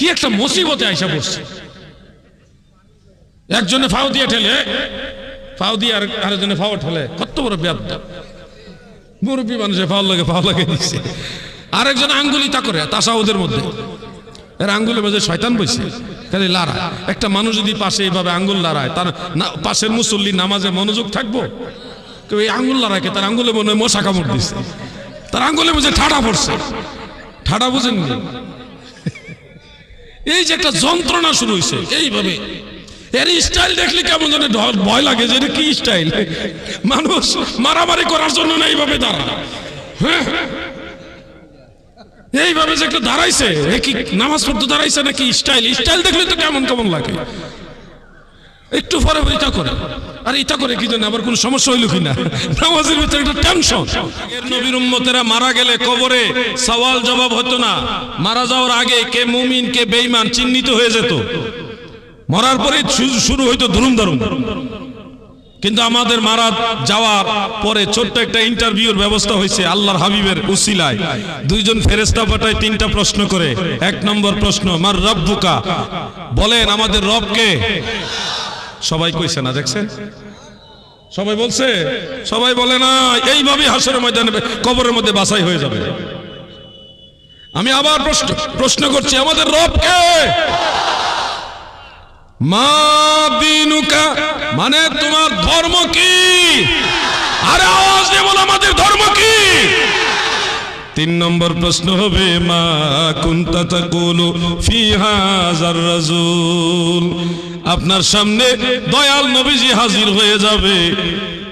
কি একটা মুসিবতে আইসা পড়ছে। একজনে ফাও দিয়ে ঠেলে, ফাও দিয়ে আর আরেকজনে ফাও ঠেলে, কত বড় ব্যাপ্ত মুরব্বী মানুষের ফাও লাগে ফাও লাগে দিচ্ছে আরেকজন আঙ্গুলি তা করে, তাসাউদের মধ্যে। এর আঙ্গুলের মধ্যে শয়তান বইছে, খালি লড়ায় একটা মানুষ যদি পাশে এইভাবে আঙ্গুল লড়ায়, তার পাশের মুসল্লি নামাজে মনোযোগ থাকব? কেউ এই আঙ্গুল লড়াইকে তার আঙ্গুলে মনে হয় মশা কামড় দিচ্ছে তার আঙ্গুলে মধ্যে ঠাডা পড়ছে। ঠাডা বুঝেননি? এই যে একটা যন্ত্রণা শুরু হয়েছে এইভাবে। এর স্টাইল দেখলে কেমন জানে ভয় লাগে যে কি স্টাইল মানুষ মারামারি করার জন্য না এইভাবে দাঁড়া হ্যাঁ? এইভাবে যে একটা দাঁড়াইছে কি নামাজ পড়তে দাঁড়াইছে নাকি স্টাইল স্টাইল দেখলে তো কেমন কেমন লাগে। একটু পরে এটা করে। আর এটা করে কি জানে আবার কোন সমস্যা হইল কিনা? নামাজের ভিতরে একটা টেনশন নবীর উম্মতেরা মারা গেলে কবরে সওয়াল জবাব হতো না। মারা যাওয়ার আগে কে মুমিন, কে বেঈমান চিহ্নিত হয়ে যেত। মরার পরে শুরু হইতো ধরুম ধরুম। কিন্তু আমাদের মারা যাওয়ার পরে ছোট্ট একটা ইন্টারভিউর ব্যবস্থা হয়েছে আল্লাহর হাবিবের উসিলায়। দুইজন ফেরেস্তা পাঠায় তিনটা প্রশ্ন করে। এক নম্বর প্রশ্ন, মার রব্বুকা? বলেন, আমাদের রবকে সবাই কইছে না, দেখছেন? সবাই বলছে? সবাই বলে না এইভাবে হাসরের ময়দানে কবরের মধ্যে বাসাই হয়ে যাবে। আমি আবার প্রশ্ন প্রশ্ন করছি, আমাদের রবকে মা দিনুকা মানে তোমার ধর্ম কি আরে আওয়াজ দিয়ে বলো আমাদের ধর্ম কি তিন নম্বর প্রশ্ন হবে, মা কুন্তা তাকুলু ফি হাজার রাজুল? আপনার সামনে দয়াল নবীজি হাজির হয়ে যাবে।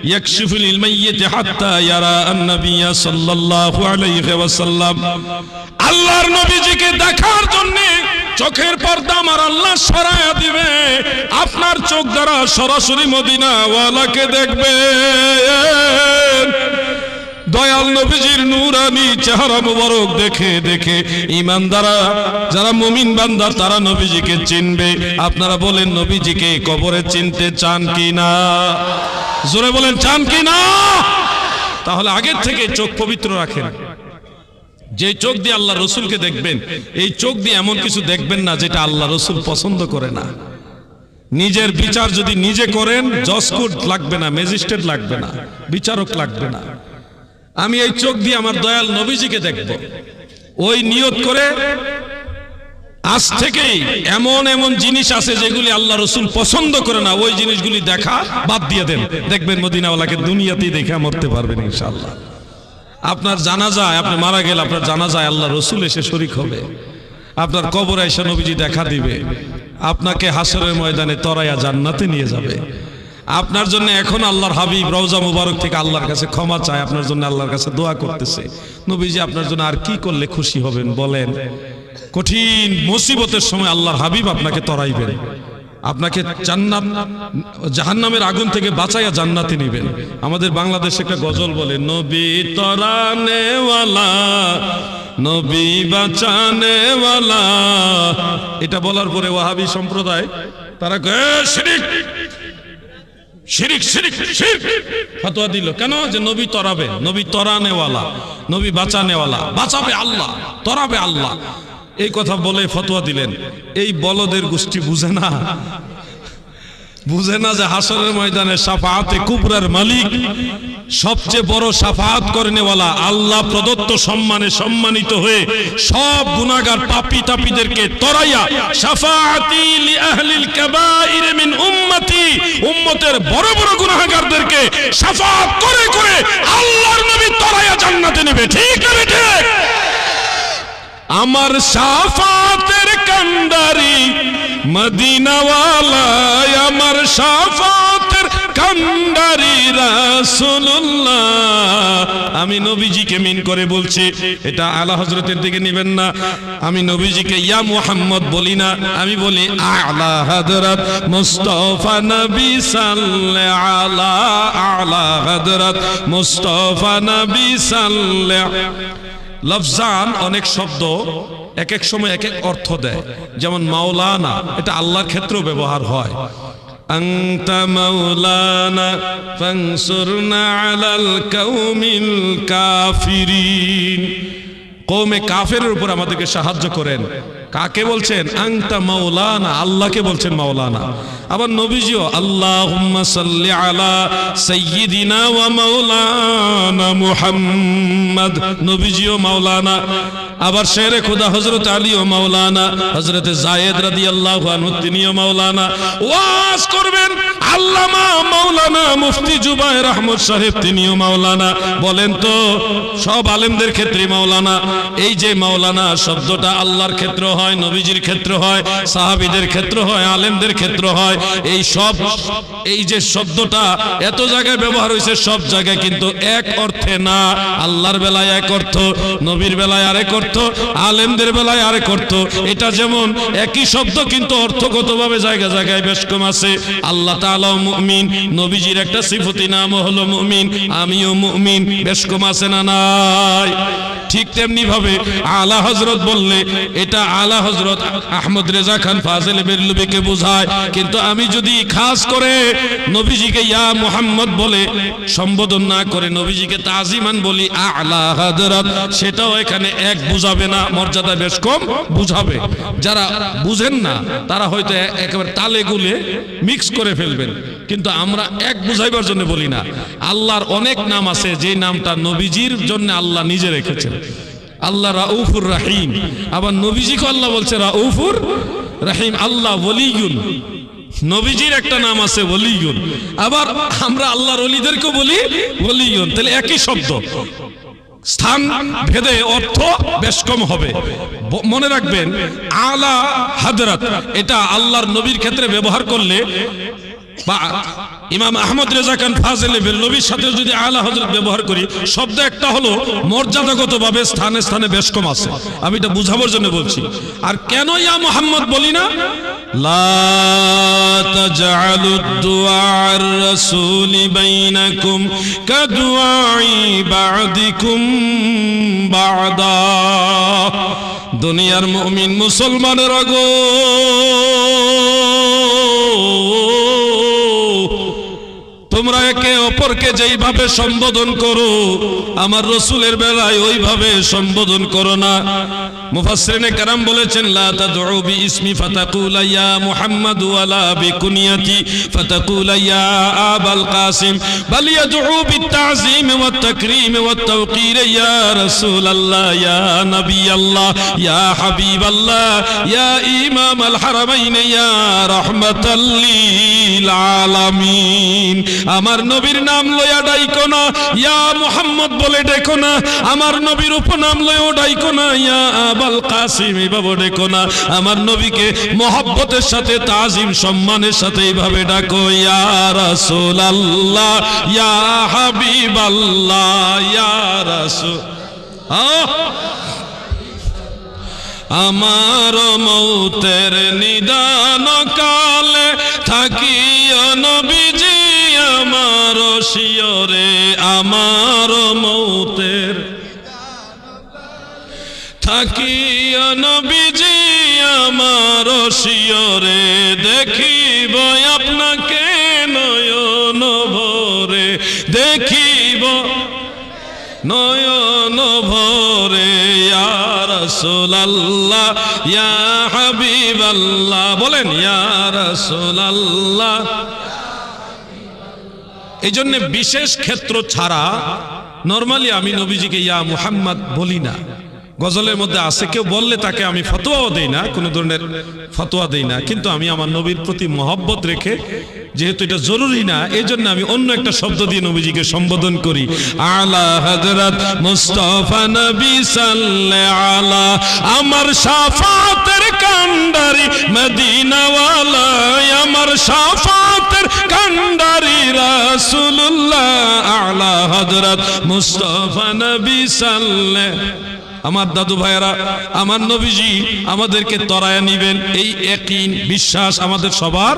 ইয়াকশিফুল ইলমাইয়াতি হাত্তা ইয়ারা আন-নাবিয়্যা সাল্লাল্লাহু আলাইহি ওয়াসাল্লাম। আল্লাহর নবীজিকে দেখার জন্য চোখের পর্দা আমার আল্লাহ সরায়া দিবে। আপনার চোখ দ্বারা সরাসরি মদিনা ওয়ালাকে দেখবে দয়াল নবীজির নূরানি চেহারা মুবারক দেখে দেখে ইমানদারা যারা মুমিন বান্দার, তারা নবীজিকে চিনবে। আপনারা বলেন, নবীজিকে কবরে চিনতে চান কি না জোরে বলেন, চান কি না তাহলে আগের থেকে চোখ পবিত্র রাখেন। যে চোখ দিয়ে আল্লাহ রসুলকে দেখবেন, এই চোখ দিয়ে এমন কিছু দেখবেন না যেটা আল্লাহ রসুল পছন্দ করে না। নিজের বিচার যদি নিজে করেন জসকোট লাগবে না, ম্যাজিস্ট্রেট লাগবে না, বিচারক লাগবে না। আমি এই চোখ দিয়ে আমার দয়াল নবীজিকে দেখব। ওই নিয়ত করে আজ থেকেই এমন এমন জিনিস আছে যেগুলি আল্লাহ রসুল পছন্দ করে না। ওই জিনিসগুলি দেখা বাদ দিয়ে দেন। দেখবেন মদিনাওয়ালাকে দুনিয়াতেই দেখে মরতে পারবেন ইনশাআল্লাহ। আপনার জানা যায় আপনি মারা গেলে আপনার জানা যায় আল্লাহ রসুল এসে শরিক হবে। আপনার কবর এসে নবীজি দেখা দিবে। আপনাকে হাসরের ময়দানে তরাইয়া জান্নাতে নিয়ে যাবে। আপনার জন্য এখন আল্লাহর হাবিব রওজা মুবারক থেকে আল্লাহর কাছে ক্ষমা চায়, আপনার জন্য আল্লাহর কাছে দোয়া করতেছে। নবীজি, আপনার জন্য আর কি করলে খুশি হবেন বলেন? কঠিন মুসিবতের সময় আল্লাহর হাবিব আপনাকে তরাইবেন। আপনাকে জান্নাত, জাহান্নামের আগুন থেকে বাঁচাইয়া জান্নাতে নিবেন। আমাদের বাংলাদেশে একটা গজল বলে, নবী তরানেওয়ালা, নবী বাঁচানেওয়ালা। এটা বলার পরে ওয়াহাবি সম্প্রদায়, তারা শিরিক শিরিক শিরিক শিরিক। ফতোয়া দিল। কেন? যে নবী তরাবে। নবী তরানেওয়ালা। নবী বাঁচানেওয়ালা। বাঁচাবে আল্লাহ। তরাবে আল্লাহ। এই কথা বলে ফতোয়া দিলেন। এই বলদের গোষ্ঠী বুঝে না। বুঝে না যে হাসরের ময়দানে সাফাহাতে কুবরার মালিক সবচেয়ে বড় সাফাহাত করেনেওয়ালা। আল্লাহ প্রদত্ত সম্মানে সম্মানিত হয়ে সব গুনাহগার পাপী তাপীদেরকে তরাইয়া সাফাআতি লি আহলিল মিন উম্মতি উম্মতের বড় বড় গুনাহগারদেরকে সাফাত করে করে আল্লাহর নবী তরাইয়া জান্নাতে নেবে। ঠিক না ঠিক? আমার সাফাতের কান্ডারি মদিনাওয়ালা আমার সাফাতের কান্ডারি রাসূলুল্লাহ। আমি নবীজিকে মিন করে বলছি, এটা আলা হযরতের দিকে নেবেন না। আমি নবীজিকে ইয়া মুহাম্মদ বলি না, আমি বলি আলা হযরত মুস্তাফা নবী সাল্লাল্লাহু আলা আলা হযরত মুস্তাফা নবী সাল্লাল্লাহু লফজান অনেক শব্দ এক এক সময় এক এক অর্থ দেয়। যেমন মাওলানা, এটা আল্লাহর ক্ষেত্রেও ব্যবহার হয়। কাফিরিন। কৌমে কাফের উপর আমাদেরকে সাহায্য করেন। কাকে বলছেন? আংতা মাওলানা। আল্লাহকে বলছেন মাওলানা। আবার নবীজিও, আল্লাহুম্মা সাল্লি আলা সাইয়্যিদিনা ওয়া মাওলানা মুহাম্মদ। নবীজিও মাওলানা। আবার শেরে খুদা হযরত আলীও মাওলানা। হযরত জায়েদ রাদিয়াল্লাহু আনহু, তিনিও মাওলানা। ওয়াজ করবেন আল্লামা মাওলানা মুফতি জুবায়ের আহমদ সাহেব, তিনিও মাওলানা। বলেন তো, সব আলেমদের ক্ষেত্রে মাওলানা। এই যে মাওলানা, শব্দটা আল্লাহর ক্ষেত্র হয়, নবীজির ক্ষেত্র হয়, সাহাবীদের ক্ষেত্র হয়, আলেমদের ক্ষেত্র হয়, এই সব, এই যে শব্দটা এত জায়গায় ব্যবহার হয়েছে, সব জায়গায় কিন্তু এক অর্থে না, আল্লাহর বেলায় এক অর্থ, নবীর বেলায় আরেক অর্থ, আলেমদের বেলায় আরেক অর্থ, এটা যেমন একই শব্দ, কিন্তু অর্থগতভাবে জায়গা জায়গায় বেশ কম আছে। আল্লাহ তাআলাও মুমিন, নবীজির একটা সিফতি নাম হলো মুমিন, আমিও মুমিন, বেশ কম আছে না নাই? ঠিক তেমনি ভাবে আলা হজরত বললে, এটা আলা হজরত আহমদ রেজা খান ফাজেল বেরলুবিকে বোঝায়, কিন্তু আমি যদি খাস করে নবীজিকে ইয়া মুহাম্মদ বলে সম্বোধন না করে নবীজিকে তাজিমান বলি, আলা হজরত সেটাও এখানে এক বুঝাবে না, মর্যাদা বেশ কম বুঝাবে। যারা বুঝেন না, তারা হয়তো একেবারে তালে গুলে মিক্স করে ফেলবেন। কিন্তু আমরা এক বুঝাইবার জন্য বলি না, আল্লাহর অনেক নাম আছে, যে নামটা নবীজির জন্য আল্লাহ নিজে রেখেছেন। আল্লাহ রাউফুর রাহিম। আবার নবীজিকে আল্লাহ বলছে রাউফুর রাহিম। আল্লাহ বলিগুন নবীজির একটা নাম আছে বলিগুন আবার আমরা আল্লাহর অলিদেরকে বলি বলিগুন তাহলে একই শব্দ। স্থান, ভেদে অর্থ বেশ কম হবে। মনে রাখবেন, আলা হাদরাত এটা আল্লাহর নবীর ক্ষেত্রে ব্যবহার করলে বা ইমাম আহমদ রেজা খান ফাজেলে নবীর সাথে যদি আলা হজরত ব্যবহার করি, শব্দ একটা হলো মর্যাদাগতভাবে স্থানে স্থানে বেশ কম আছে। আমি এটা বুঝাবার জন্য বলছি। আর কেন ইয়া মোহাম্মদ বলি না? দুআর রাসূল বাইনাকুম কাদুআই বা'দিকুম বা'দা। দুনিয়ার মুমিন মুসলমানের আগো তোমরা একে অপরকে যেইভাবে সম্বোধন করো, আমার রসুলের বেলায় ওইভাবে সম্বোধন করো না। মুফাসসিরিনে কারাম বলেছেন, লা তাদউ বিইসমি ফাতাকুলা ইয়া মুহাম্মাদ ওয়ালা বিকুনিয়াতি ফাতাকুলা ইয়া আবাল কাসিম। বাল ইয়াদউ বিত্তাযীম ওয়াত তাকরীম ওয়াত তাওকীর ইয়া রাসূলাল্লাহ, ইয়া নবিয়াল্লাহ, ইয়া হাবিবাল্লাহ, ইয়া ইমাম আল হারামাইন, ইয়া রাহমাতাল লিল আলামিন। আমার নবীর নাম লয়া ডাইকো না। ইয়া মুহাম্মদ বলে ডেকো না। আমার নবীর উপনাম লয়া ডাইকো না। ইয়া আবাল কাসিম এইভাবে ডেকো না। আমার নবীকে মহব্বতের সাথে, তাজিম সম্মানের সাথে এইভাবে ডাকো, ইয়া রাসূলাল্লাহ, ইয়া হাবিবাল্লাহ, ইয়া রাসূল। আমার মৌতের নিদান কালে থাকিও নবীজি আমার শিয়রে, আমার মৌতের। থাকিও নবীজি আমার শিয়রে, দেখিব আপনাকে নয়ন ভরে। দেখিব নয়ন ভরে, ইয়া রাসূলুল্লাহ, ইয়া হাবিবাল্লাহ। বলেন, ইয়া রাসূলুল্লাহ। এই জন্য বিশেষ ক্ষেত্র ছাড়া নর্মালি আমি নবীজিকে ইয়া মুহাম্মদ বলি না। গজলের মধ্যে আছে, কেউ বললে তাকে আমি ফতোয়াও দেই না, কোনো ধরনের ফতোয়া দেই না। কিন্তু আমি আমার নবীর প্রতি মহব্বত রেখে, যেহেতু এটা জরুরি না এই জন্য আমি অন্য একটা শব্দ দিয়ে নবীজিকে সম্বোধন করি। আলা হযরত মুস্তাফা নবী সাল্লাল্লাহু আলা আমার শাফাতের কান্ডারি মদিনাওয়ালা, আমার শাফাতের কান্ডারি রাসূলুল্লাহ, আলা হযরত মুস্তাফা নবী সাল্লাল্লাহু আমার দাদু ভাইয়েরা আমার নবীজি আমাদেরকে তরায়া নিবেন এই একই বিশ্বাস আমাদের সবার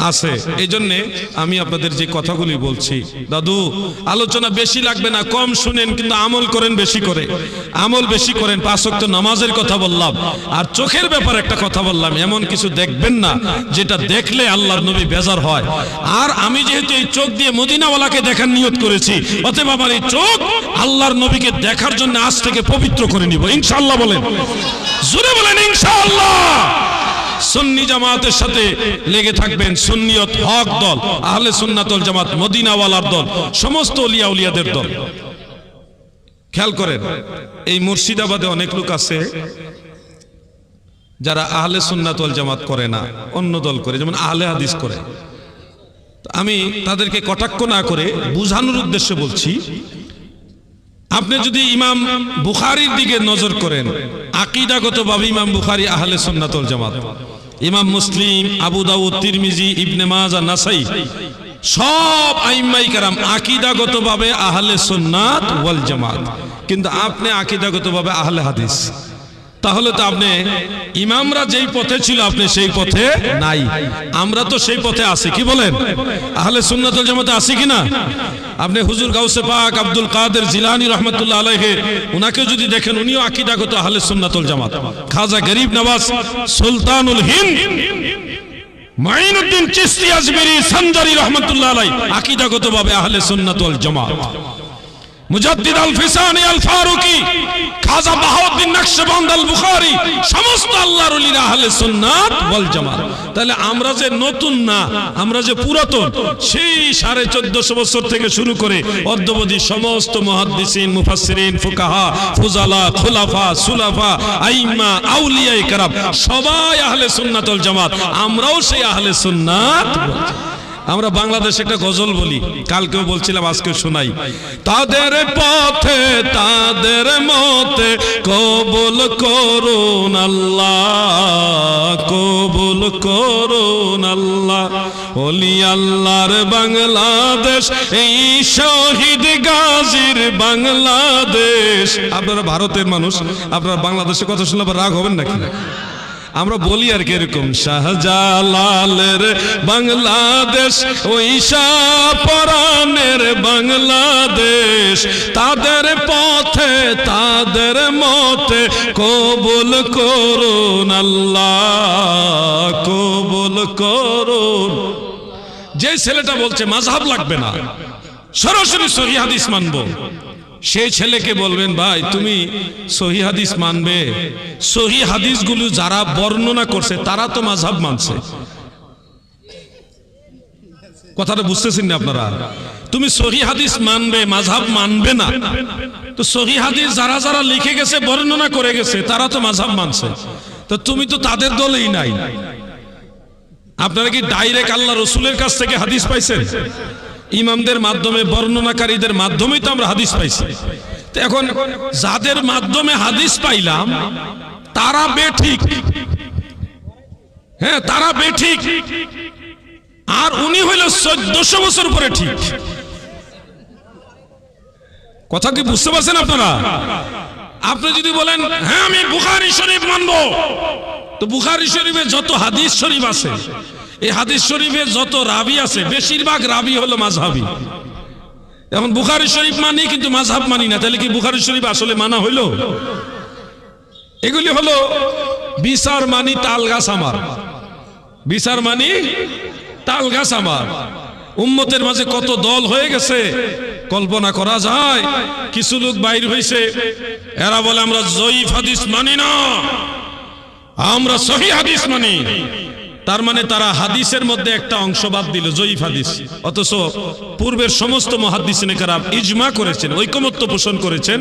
আছে। এই জন্য আমি আপনাদের যে কথাগুলি বলছি। দাদু, আলোচনা বেশি লাগবে না, কম শুনেন, কিন্তু আমল করেন বেশি করে। আমল বেশি করেন পাঁচক্ত নামাজের কথা বললাম। আর চোখের ব্যাপারে একটা কথা বললাম, এমন কিছু দেখবেন না, যেটা দেখলে আল্লাহর নবী বেজার হয়। আর আমি যেহেতু এই চোখ দিয়ে মদিনাওয়ালাকে দেখার নিয়ত করেছি, অতএব আমার এই চোখ আল্লাহর নবীকে দেখার জন্য আজ থেকে পবিত্র করে নিব। ইনশাআল্লাহ বলেন। জোরে বলেন, ইনশাআল্লাহ! সুন্নি জামাতের সাথে লেগে থাকবেন সুন্নিয়ত হক দল, আহলে সুন্নাতল জামাত, মদিনাওয়ালার দল, সমস্ত উলিয়া উলিয়াদের দল। খেয়াল করেন, এই মুর্শিদাবাদে অনেক লোক আছে যারা আহলে সুন্নাতল জামাত করে না, অন্য দল করে, যেমন আহলে হাদিস করে। আমি তাদেরকে কটাক্ষ না করে বুঝানোর উদ্দেশ্যে বলছি আপনি যদি ইমাম বুখারির দিকে নজর করেন, আকিদাগতভাবে ইমাম বুখারি আহলে সন্ন্যাতল জামাত, ইমাম মুসলিম, আবু দাউদ, তিরমিজি, ইবনে মাজা নাসাই, সব আইম্মাই কারাম আকিদাগতভাবে আহলে সন্ন্যাত ওয়াল জামাত। কিন্তু আপনি আকিদাগতভাবে আহলে হাদিস। তাহলে তো আপনি ইমামরা যেই পথে ছিল, আপনি সেই পথে নাই। আমরা তো সেই পথে আছি, কি বলেন? আহলে সুন্নাতুল জামাতে আছি কি না? আপনি হুজুর গাউসে পাক আব্দুল কাদের জিলানি রহমতুল্লাহ আলাইহে, উনাকে যদি দেখেন, উনিও আকিদাগত আহলে সুন্নাতুল জামাত। খাজা গরিব নওয়াজ সুলতানুল হিন্দ মাইনুদ্দিন চিশতি আজমেরি সঞ্জারি রহমতুল্লাহ আলাই আকিদাগতভাবে আহলে সুন্নাত ওয়াল জামাত। মুজাদ্দিদ আল ফিসানি আল ফারুকি, খাজা বাহাউদ্দিন নকশবন্দ আল বুখারী, সমস্ত আল্লাহর ওলিরা আহলে সুন্নাত ওয়াল জামাত তাহলে আমরা যে নতুন না, আমরা যে পুরাতন, সেই সাড়ে চোদ্দশো বছর থেকে শুরু করে অদ্যবধি সমস্ত মুহাদ্দিসিন, মুফাসসিরিন, ফুকাহা, ফুজালা, খুলাফা, সুলাফা আইম্মা আউলিয়ায়ে কেরাম সবাই আহলে সুন্নাত ওয়াল জামাত, আমরাও সেই আহলে সুন্নাত। আমরা বাংলাদেশে একটা গজল বলি। কালকেও বলছিলাম আজকে শোনাই। তাদের পথে, তাদের মতে কবুল করুন আল্লাহ, কবুল করুন আল্লাহ। ওলি আল্লাহর বাংলাদেশ, এই শহীদ গাজীর বাংলাদেশ। আপনারা ভারতের মানুষ, আপনারা বাংলাদেশের কথা শুনলে রাগ হবেন নাকি? আমরা বলি আর কি এরকম, শাহজালালের বাংলাদেশ, ওই পরাণের বাংলাদেশ। তাদের পথে, তাদের মতে কবুল করুন আল্লাহ, কবুল করুন। যে ছেলেটা বলছে মাঝহাব লাগবে না। সরাসরি সহি হাদিস মানবো। সেই ছেলেকে বলবেন, ভাই, তুমি সহি হাদিস মানবে। সহি হাদিসগুলো যারা বর্ণনা করছে, তারা তো মাঝহাব মানছে। কথাটা বুঝতেছেন না আপনারা? তুমি সহি হাদিস মানবে মাঝহাব মানবে না। তো সহি হাদিস যারা যারা লিখে গেছে, বর্ণনা করে গেছে, তারা তো মাঝাব মানছে। তো তুমি তো তাদের দলেই নাই। আপনারা কি ডাইরেক্ট আল্লাহ রসুলের কাছ থেকে হাদিস পাইছেন? ইমামদের মাধ্যমে, বর্ণনাকারীদের মাধ্যমেই তো আমরা হাদিস পাইছি। তো এখন যাদের মাধ্যমে হাদিস পাইলাম, তারা বেঠিক। হ্যাঁ তারা বেঠিক। আর উনি হইল চোদ্দশো বছর পরে ঠিক। কথা কি বুঝতে পারছেন আপনারা? আপনি যদি বলেন হ্যাঁ আমি বুখারি শরীফ মানবো। তো বুখারি শরীফে যত হাদিস শরীফ আছে এই হাদিস শরীফে যত রাবি আছে, বেশিরভাগ রাবি হলো মাঝহাবি। এখন বুখারি শরীফ মানি, কিন্তু মাঝহাব মানি না। তাহলে কি বুখারি শরীফ আসলে মানা হইল? এগুলি হলো বিচার মানি তাল গাছ আমার। বিচার মানি তাল গাছ আমার। উম্মতের মাঝে কত দল হয়ে গেছে, কল্পনা করা যায়। কিছু লোক বাইর হয়েছে এরা বলে, আমরা জয়ীফ হাদিস মানি না, আমরা সহি হাদিস মানি। তার মানে তারা হাদিসের মধ্যে একটা অংশ বাদ দিল, জয়ীফ হাদিস। অথচ পূর্বের সমস্ত মহাদিসিনে কারাম ইজমা করেছেন, ঐকমত্য পোষণ করেছেন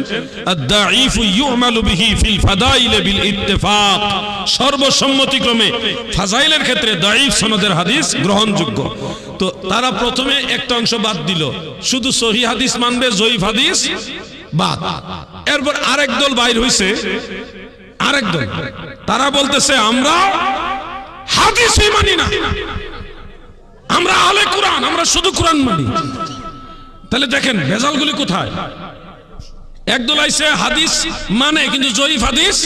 সর্বসম্মতিক্রমে ফাজাইলের ক্ষেত্রে দাঈফ সনদের হাদিস গ্রহণযোগ্য। তো তারা প্রথমে একটা অংশ বাদ দিল, শুধু সহি হাদিস মানবে, জয়ীফ হাদিস বাদ। এরপর আরেক দল বাইর হইছে, আরেক দল। তারা বলতেছে, আমরা হাদিসই মানি না। আমরা আলে কোরআন, আমরা শুধু কোরআন মানি। তাহলে দেখেন, ভেজালগুলি কোথায়? একদল আইসে হাদিস মানে কিন্তু জয়ীফ হাদিস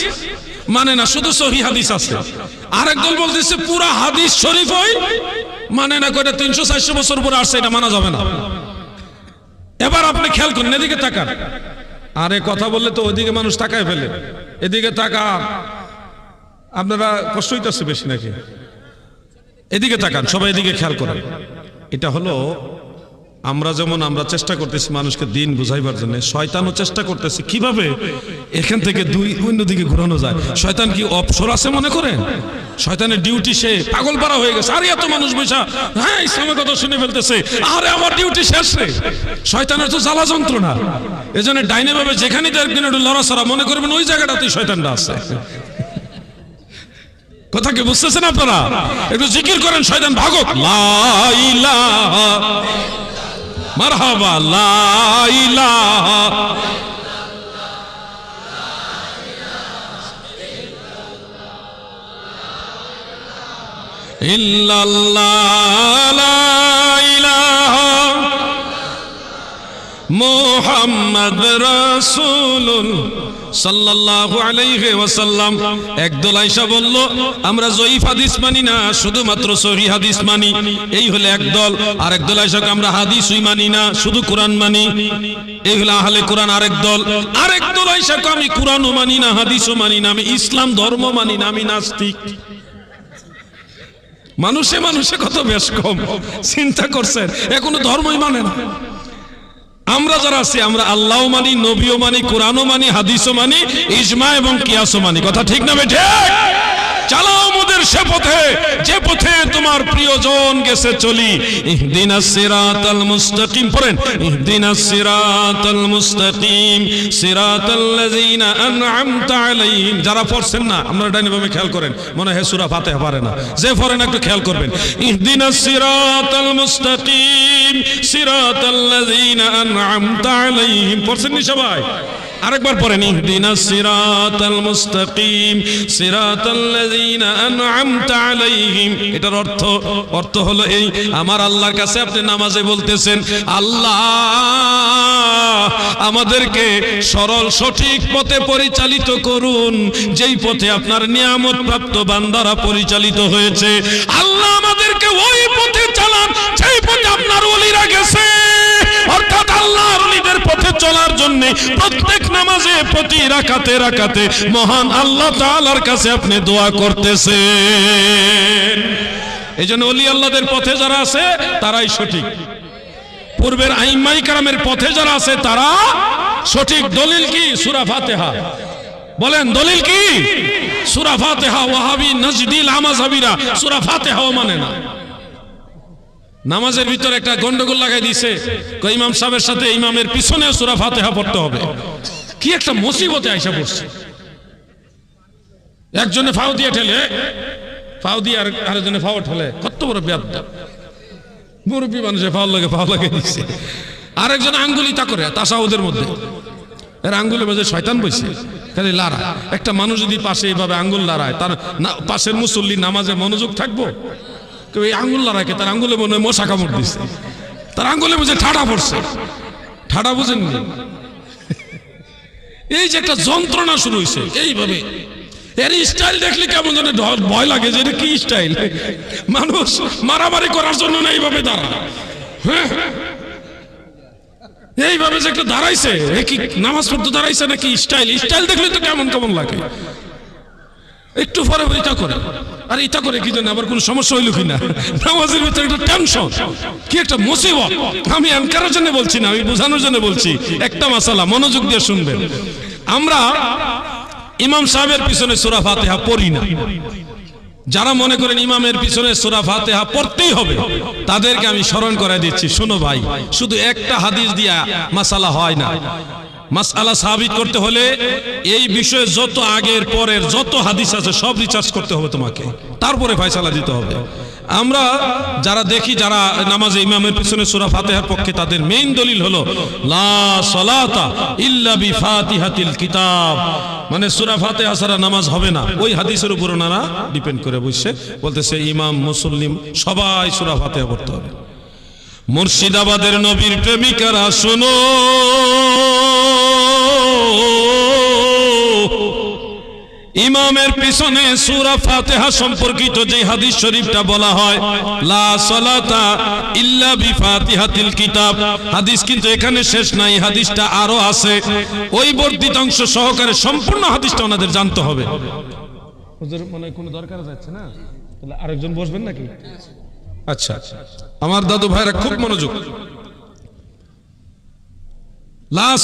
মানে না, শুধু সহি হাদিস আছে। আরেক দল বলতেছে, পুরা হাদিস শরীফ ওই মানে না করে তিনশো, চারশো বছর পরে আসছে, এটা মানা যাবে না। এবার আপনি খেয়াল করুন, এদিকে তাকান। আরে, কথা বললে তো ওইদিকে মানুষ তাকায় ফেলে। এদিকে তাকা। আপনারা কষ্ট হইতেছে বেশি নাকি? এদিকে তাকান, সবাই এদিকে খেয়াল করেন। এটা হলো, আমরা যেমন আমরা চেষ্টা করতেছি মানুষকে দিন বুঝাইবার জন্য, শয়তানও চেষ্টা করতেছে কীভাবে এখান থেকে দুই অন্যদিকে ঘোরানো যায়। শয়তান কি অপসর আছে মনে করেন? শয়তানের ডিউটি সে পাগল পারা হয়ে গেছে। আরে এত মানুষ বৈশা হ্যাঁ ইসলামের কথা শুনে ফেলতেছে। আরে আমার ডিউটি শেষ রে। শয়তানের তো জ্বালা যন্ত্রণা। এই জন্য ডাইনে ভাবে যেখানে দেখবেন একটু লড়াচড়া, মনে করবেন ওই জায়গাটাতেই শয়তানটা আছে। কথা কি বুঝতেছেন আপনারা? একটু জিকির করেন, শয়তান ভাগক। লা ইলাহা মারহাবা, লা ইলাহা ইল্লাল্লাহ মোহাম্মদ রাসূলুল সাল্লাল্লাহু আলাইহি ওয়াসাল্লাম একদল আয়েশা বলল, আমরা মানি না, শুধুমাত্র হাদিস মানি। এই একদল আমরা মানি না, শুধু কোরআন মানি। এই কোরআন কোরআনও মানি না, হাদিসও মানি ইসলাম ধর্ম মানি না, আমি নাস্তিক। মানুষে মানুষে কত বেশ কম, চিন্তা করছেন, এখনও ধর্মই মানে না। আমরা যারা আছি, আমরা আল্লাহ মানি, নবীও মানি, কোরআনও মানি, হাদিসও মানি, ইজমা এবং কিয়াসও মানি। কথা ঠিক না বেঠে? চালাও মোদের সে পথে, যে পথে তোমার প্রিয়জন গেছে চলি। ইহদিনাস সিরাতাল মুস্তাকিম, পড়েন। ইহদিনাস সিরাতাল মুস্তাকিম, সিরাতাল লাযিনা আনআমতা আলাইহিম। যারা পড়ছেন না, আপনারা ডাইনে বামে খেয়াল করেন। মনে হয় সূরা ফাতিহা পারে না। যে পড়েন একটু খেয়াল করবেন। ইহদিনাস সিরাতাল মুস্তাকিম, সিরাতাল লাযিনা আনআমতা আলাইহিম। পড়ছেন নি সবাই? আরেকবার পড়েন। ইহদিনাস সিরাতাল মুস্তাকিম সিরাতাল্লাযীনা আনআমতা আলাইহিম। এটার অর্থ অর্থ হলো এই, আমার আল্লাহর কাছে আপনি নামাজে বলতেছেন, আল্লাহ আমাদেরকে সরল সঠিক পথে পরিচালিত করুন, যেই পথে আপনার নিয়ামত প্রাপ্ত বান্দারা পরিচালিত হয়েছে। আল্লাহ আমাদেরকে ওই পথে চালান, যেই পথে আপনার ওলিরা গেছে। আল্লাহর ওলিদের পথে চলার জন্য প্রত্যেক নামাজে প্রতি রাকাতে রাকাতে মহান আল্লাহ তাআলার কাছে আপনি দোয়া করতেছেন। এই জন্য অলি আল্লাহদের পথে যারা আছে, তারাই সঠিক। পূর্বের আইমাই কারামের পথে যারা আছে, তারা সঠিক। দলিল কি? সুরা ফাতেহা। বলেন, দলিল কি? সুরা ফাতেহা, ওয়াহাবি নজদিল আমাজাবিরা সুরা ফাতেহাও মানে না। নামাজের ভিতরে একটা গন্ডগোল লাগাই দিছে ইমাম সাহেবের সাথে ইমামের পিছনে সূরা ফাতিহা পড়তে হবে। কি একটা মুসিবতে আইসা পড়ছে। একজনে ফাও দিয়ে ঠেলে, ফাও দিয়ে আর আরেকজনে ফাও ঠেলে। কত বড় ব্যাপ মুরব্বী মানুষে ফাও লাগে ফাও লাগে দিচ্ছে আরেকজন আঙ্গুলি তা করে, তাসাউদের মধ্যে। এর আঙ্গুলের মধ্যে শয়তান বইছে। খালি লারা একটা মানুষ যদি পাশে এইভাবে আঙ্গুল লাড়ায়, তার পাশের মুসল্লি নামাজে মনোযোগ থাকব? কেউ এই লাড়াকে তার আঙ্গুলে মনে হয় মশা কামড় দিচ্ছে তার আঙ্গুলে বুঝে ঠাডা পড়ছে। ঠাডা বুঝেননি? এই যে একটা যন্ত্রণা শুরু হয়েছে এইভাবে। এর স্টাইল দেখলে কেমন যেন ভয় লাগে যে এটা কি স্টাইল মানুষ মারামারি করার জন্য না এইভাবে দাঁড়া হ্যাঁ? এইভাবে যে একটা দাঁড়াইছে কি নামাজ পড়তে দাঁড়াইছে নাকি স্টাইল স্টাইল দেখলে তো কেমন কেমন লাগে। একটু পরে এটা করে। আর এটা করে কি জানি আবার কোনো সমস্যা হইল কিনা? নামাজের ভিতরে একটা টেনশন কি একটা মুসিবত? আমি অ্যাঙ্কারের জন্য বলছি না, আমি বোঝানোর জন্য বলছি। একটা মাসালা, মনোযোগ দিয়ে শুনবেন। আমরা ইমাম সাহেবের পিছনে সূরা ফাতিহা পড়ি না। যারা মনে করেন ইমামের পিছনে সূরা ফাতিহা পড়তেই হবে, তাদেরকে আমি স্মরণ করে দিচ্ছি। শোনো ভাই, শুধু একটা হাদিস দিয়া মাসালা হয় না। মাসআলা সাবিত করতে হলে এই বিষয়ে যত আগের পরের যত হাদিস আছে সব রিচার্জ করতে হবে তোমাকে। তারপরে ফয়সালা দিতে হবে। আমরা যারা দেখি, যারা নামাজে ইমামের পিছনে সূরা ফাতিহার পক্ষে, তাদের মেইন দলিল হলো, লা সালাতা ইল্লা কিতাব। মানে সূরা ছাড়া নামাজ হবে না। ওই হাদিসের উপর ওনারা ডিপেন্ড করে বসে বলতেছে, ইমাম, মুসল্লিম, সবাই সূরা ফাতিহা পড়তে হবে। মুর্শিদাবাদের নবীর প্রেমিকারা, শোনো। ইমামের পিছনে সূরা ফাতিহা সম্পর্কিত যে হাদিস শরীফটা বলা হয়, লা সালাতা ইল্লা বিফাতিহাতিল কিতাব। হাদিস কিন্তু এখানে শেষ নাই, হাদিসটা আরও আছে। ওই বর্ধিত অংশ সহকারে সম্পূর্ণ হাদিসটা ওনাদের জানতে হবে। হুজুর, মনে কোনো দরকার যাচ্ছে না? আরেকজন বসবেন নাকি? আচ্ছা আমার দাদু ভাইরা খুব মনোযোগ। লা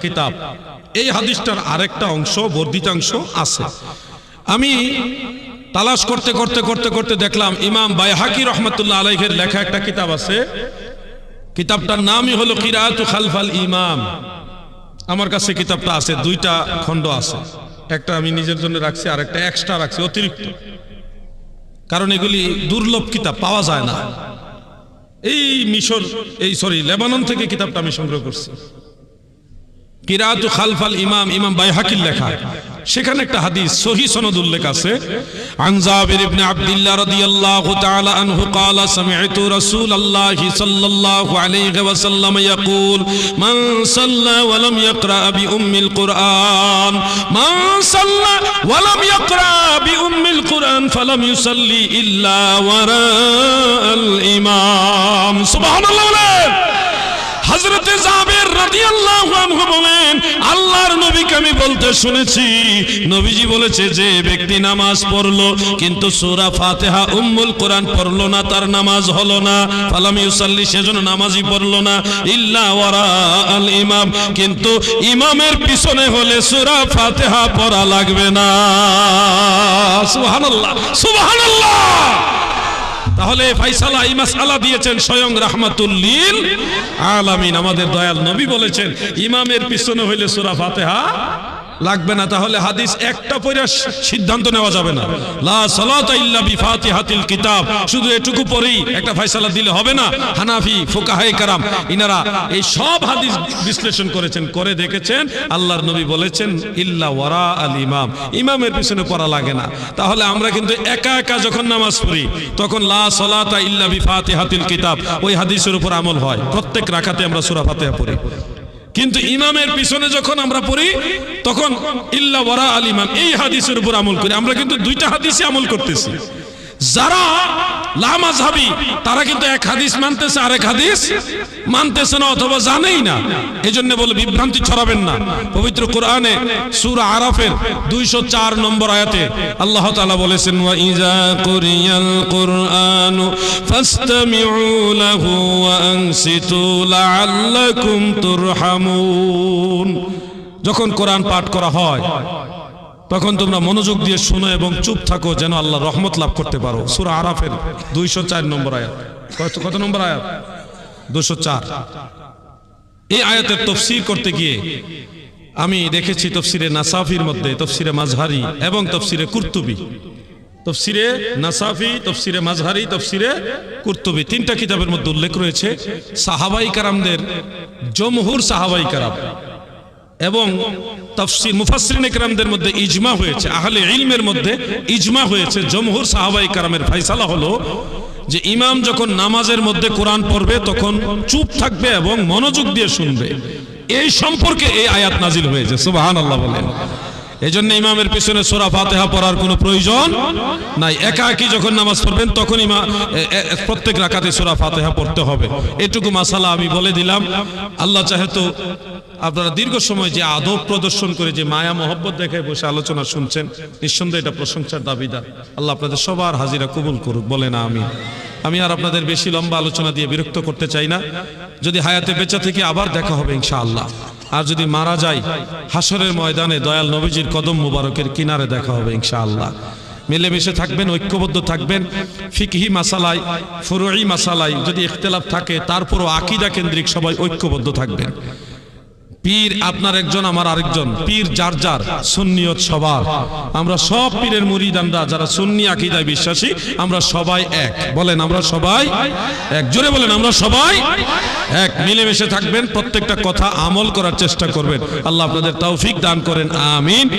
কিতাব। এই হাদিসটার আরেকটা অংশ, বর্ধিতাংশ আছে। আমি করতে করতে করতে করতে দেখলাম ইমাম রহমতুল্লাহ লেখা একটা কিতাব আছে। কিতাবটার নামই হলো কিরাতু খালফাল ইমাম। আমার কাছে কিতাবটা আছে, দুইটা খণ্ড আছে। একটা আমি নিজের জন্য রাখছি আর একটা এক্সট্রা রাখছি, অতিরিক্ত। কারণ এগুলি দুর্লভ কিতাব, পাওয়া যায় না। এই মিশর এই সরি লেবানন থেকে কিতাবটা আমি সংগ্রহ করছি। কিরাতু খালফাল ইমাম ইমাম বাইহাকির লেখা। সেখানে একটা হাদিস, সহি সনদ উল্লেখ আছে। আন জাবির ইবনে আব্দুল্লাহ রাদিয়াল্লাহু তাআলা আনহু ক্বালা সামি'তু রাসূলাল্লাহ সাল্লাল্লাহু আলাইহি ওয়াসাল্লাম ইয়াকুল, মান সাল্লা ওয়া লাম ইয়াকরা বিউম্মিল কুরআন, মান সাল্লা ওয়া লাম ইয়াকরা বিউম্মিল কুরআন, ফালাম ইউসাল্লি ইল্লা ওয়ারা'আল ইমাম। সুবহানাল্লাহ বলেন। হযরতে বলেন বলেছে, যে ব্যক্তি নামাজ পড়ল, কিন্তু সূরা ফাতিহা উম্মুল কোরআন পড়ল না, তার নামাজ হলো না। ফালাম ইউসাল্লি সেজন্য নামাজই পড়ল না। ইল্লা আল ইমাম, কিন্তু ইমামের পিছনে হলে সূরা ফাতিহা পড়া লাগবে না। সুবহানাল্লাহ সুবহানাল্লাহ! তাহলে ফাইসালা এই মাসালা দিয়েছেন স্বয়ং রাহমাতুল্লিল আলামিন। আমাদের দয়াল নবী বলেছেন, ইমামের পিছনে হইলে সুরা ফাতিহা লাগবে না, তাহলে হাদিস একটা পড়ে সিদ্ধান্ত নেওয়া যাবে না। লা সালাতা ইল্লা বিফাতিহাতিল কিতাব। শুধু এটুকু পরেই একটা ফয়সালা দিলে হবে না। হানাফি ফুকাহায়ে কারাম, ইনারা এই সব হাদিস বিশ্লেষণ করেছেন, করে দেখেছেন। আল্লাহর নবী বলেছেন, ইল্লা ওয়ারা আল ইমাম। ইমামের পিছনে পড়া লাগে না। তাহলে আমরা কিন্তু একা একা যখন নামাজ পড়ি, তখন লা সালাতা ইল্লা বিফাতিহাতিল কিতাব, ওই হাদিসের উপর আমল হয়। প্রত্যেক রাকাতে আমরা সূরা ফাতিহা পড়ি। কিন্তু ইমামের পিছনে যখন আমরা পড়ি, তখন ইল্লা ওয়ারা আল ইমাম, এই হাদিসের উপর আমল করি। আমরা কিন্তু দুইটা হাদিসে আমল করতেছি। যারা লামাজহাবি তারা কিন্তু এক হাদিস মানতেছে, আরেক হাদিস মানতেছে না অথবা জানেই না। এই জন্য বলে বিভ্রান্তি ছড়াবেন না। পবিত্র কোরআনে সূরা আরাফের 204 নম্বর আয়াতে আল্লাহ তাআলা বলেছেন ইজা কুরিয়াল কুরআনু ফাসতামিউ লাহু ওয়া আনসিতু লাআল্লাকুম তুরহামুন। যখন কোরআন পাঠ করা হয় তখন তোমরা মনোযোগ দিয়ে শোনো এবং চুপ থাকো যেন আল্লাহ রহমত লাভ করতে পারো। সুরা আরাফের দুইশো চার নম্বর আয়াত। কত নম্বর আয়াত? দুশো চার। এই আয়াতের তফসির করতে গিয়ে আমি দেখেছি তফসিরে নাসাফির মধ্যে, তফসিরে মাঝহারি এবং তফসিরে কুর্তুবি। তফসিরে নাসাফি, তফসিরে মাঝহারি তফসিরে কুর্তুবি। তিনটা কিতাবের মধ্যে উল্লেখ রয়েছে, সাহাবাই কারামদের, জমহুর সাহাবাই কারাম এবং তফসির মুফাসরিন একরামদের মধ্যে ইজমা হয়েছে, আহলে ইলমের মধ্যে ইজমা হয়েছে। জমহুর সাহাবাই কারামের ফাইসালা হলো যে ইমাম যখন নামাজের মধ্যে কোরআন পড়বে, তখন চুপ থাকবে এবং মনোযোগ দিয়ে শুনবে। এই সম্পর্কে এই আয়াত নাজিল হয়েছে সুবাহান আল্লাহ বলেন। এই জন্য ইমামের পিছনে সোরা ফাতেহা পড়ার কোনো প্রয়োজন নাই। একা একই যখন নামাজ পড়বেন তখন ইমা প্রত্যেক রাকাতে সোরা ফাতেহা পড়তে হবে। এটুকু মাসালা আমি বলে দিলাম। আল্লাহ চাহে তো আপনারা দীর্ঘ সময় যে আদব প্রদর্শন করে, যে মায়া মহব্বত দেখায় বসে আলোচনা শুনছেন, নিঃসন্দেহে এটা প্রশংসার দাবিদার। আল্লাহ আপনাদের সবার হাজিরা কবুল করুক, বলে না আমি আমি আর আপনাদের বেশি লম্বা আলোচনা দিয়ে বিরক্ত করতে চাই না। যদি হায়াতে বেঁচে থেকে আবার দেখা হবে, ইনশাআল্লাহ। আর যদি মারা যায় হাসরের ময়দানে দয়াল নবীজির কদম মুবারকের কিনারে দেখা হবে ইনশাআল্লাহ। মিলেমিশে থাকবেন, ঐক্যবদ্ধ থাকবেন। ফিকহি মাসালাই ফুরুই মাসালাই যদি ইখতলাফ থাকে, তারপরও আকিদা কেন্দ্রিক সবাই ঐক্যবদ্ধ থাকবেন। পীর আপনার একজন, আমার আরেকজন। পীর যার যার, সুন্নিয়ত সবার। আমরা সব পীরের মুরিদানরা, যারা সুন্নি আকিদায় বিশ্বাসী, আমরা সবাই এক। বলেন, আমরা সবাই এক। জোরে বলেন, আমরা সবাই এক। মিলেমিশে থাকবেন, প্রত্যেকটা কথা আমল করার চেষ্টা করবেন। আল্লাহ আপনাদের তৌফিক দান করেন, আমিন।